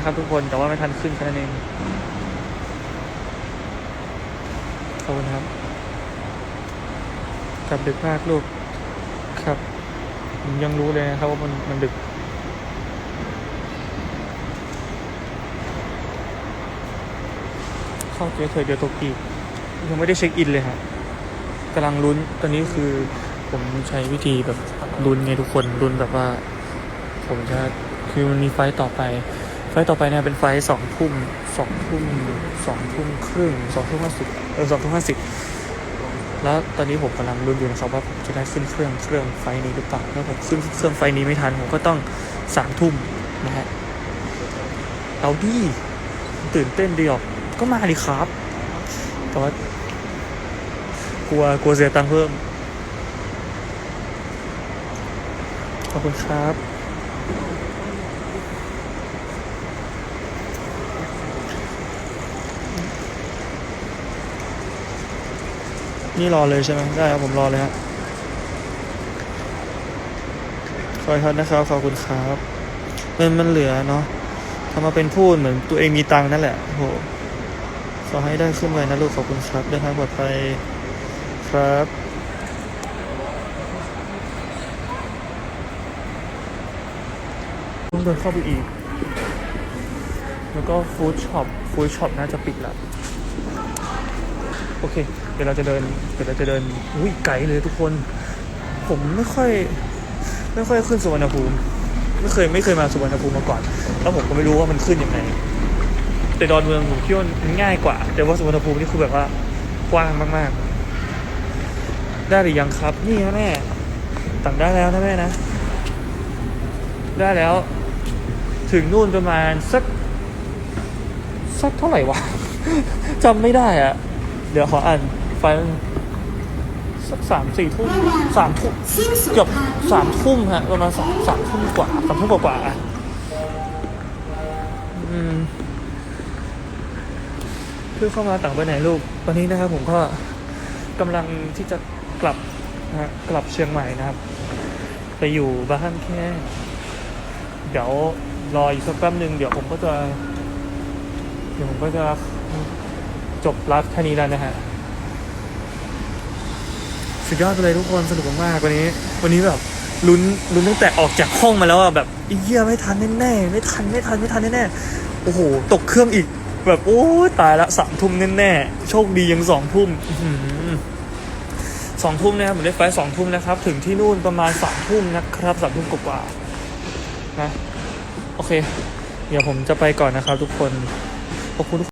นะครับทุกคนแต่ว่าไม่ทันขึ้นแค่นั้นเองขอบคุณครับกลับดึกมากลูกครับผมยังรู้เลยนะครับว่ามันมันดึกเข้าเจอเธอเดียวตกียังไม่ได้เช็คอินเลยฮะกำลังลุ้นตอนนี้คือผมใช้วิธีแบบลุ้นไงทุกคนลุ้นแบบว่า ผมจะคือมันมีไฟต่อไป ไฟต่อไปเนี่ยเป็นไฟสองทุ่มสองทุ่มสองทุ่มครึ่งสองทุ่มห้าสิบเออสองทุ่มห้าสิบแล้วตอนนี้ผมกำลังลุ้นอยู่นะครับว่าผมจะได้ขึ้นเครื่องเครื่องไฟนี้หรือเปล่าถ้าผมขึ้นเครื่องไฟนี้ไม่ทันผมก็ต้องสามทุ่มนะฮะเอาดิตื่นเต้นดีออกก็มาดิครับแต่ว่ากลัวกลัวเสียตังค์เพิ่มขอบคุณครับ นี่รอเลยใช่ไหมได้ครับผมรอเลยฮะขอทันนะครับขอบคุณครับเงินมันเหลือเนาะทำมาเป็นพูดเหมือนตัวเองมีตังนั่นแหละโหขอให้ได้ขึ้นไวนะลูกขอบคุณครับเดินทางปลอดภัยครับต้องเดินเข้าไปอีก แล้วก็ฟู้ดช็อปฟู้ดช็อปน่าจะปิดแล้วโอเค ดี๋ยวเราจะเดินเดี๋ยวเราจะเดินอุ้ยไกลเลยทุกคน ผมไม่ค่อยไม่ค่อยขึ้นสุวรรณภูมิไม่เคยไม่เคยมาสุวรรณภูมิมาก่อน แล้วผมก็ไม่รู้ว่ามันขึ้นยังไงแต่ดอนเมืองผมคิดว่ามันง่ายกว่า แต่ว่าสุวรรณภูมินี่คือแบบว่ากว้างมากๆ ได้หรือยังครับ นี่นะแม่สั่งได้แล้วนะแม่นะ ได้แล้ว ถึงนู่นประมาณสักสักเท่าไหร่วะจำไม่ได้อะเดี๋ยวขออ่าน ไฟล์สักสามสี่ทุ่มสามทุ่มเกือบสามทุ่มฮะประมาณสามสามทุ่มกว่าสามทุ่มกว่าๆอะเพื่อเข้ามาต่างไปไหนลูกตอนนี้นะครับผมก็กำลังที่จะกลับนะฮะกลับเชียงใหม่นะครับ ไปอยู่บ้านแค่ เดี๋ยวรออีกสักแป๊บหนึ่งเดี๋ยวผมก็จะ เดี๋ยวผมก็จะจบไลฟ์แค่นี้แล้วนะฮะ สุดยอดไปเลยทุกคนสนุกมากๆวันนี้ วันนี้แบบลุ้นลุ้นตั้งแต่ออกจากห้องมาแล้วอะแบบอีเหี้ยไม่ทันแน่ๆไม่ทันไม่ทันไม่ทันแน่ๆโอ้โห ตกเครื่องอีก แบบโอ้ตายละสามทุ่มแน่ๆโชคดียังสองทุ่มสองทุ่มนะครับผมได้ไฟสองทุ่มนะครับ ถึงที่นู่นประมาณสามทุ่มนะครับสามทุ่มกว่าๆนะโอเค เดี๋ยวผมจะไปก่อนนะครับทุกคนขอบคุณ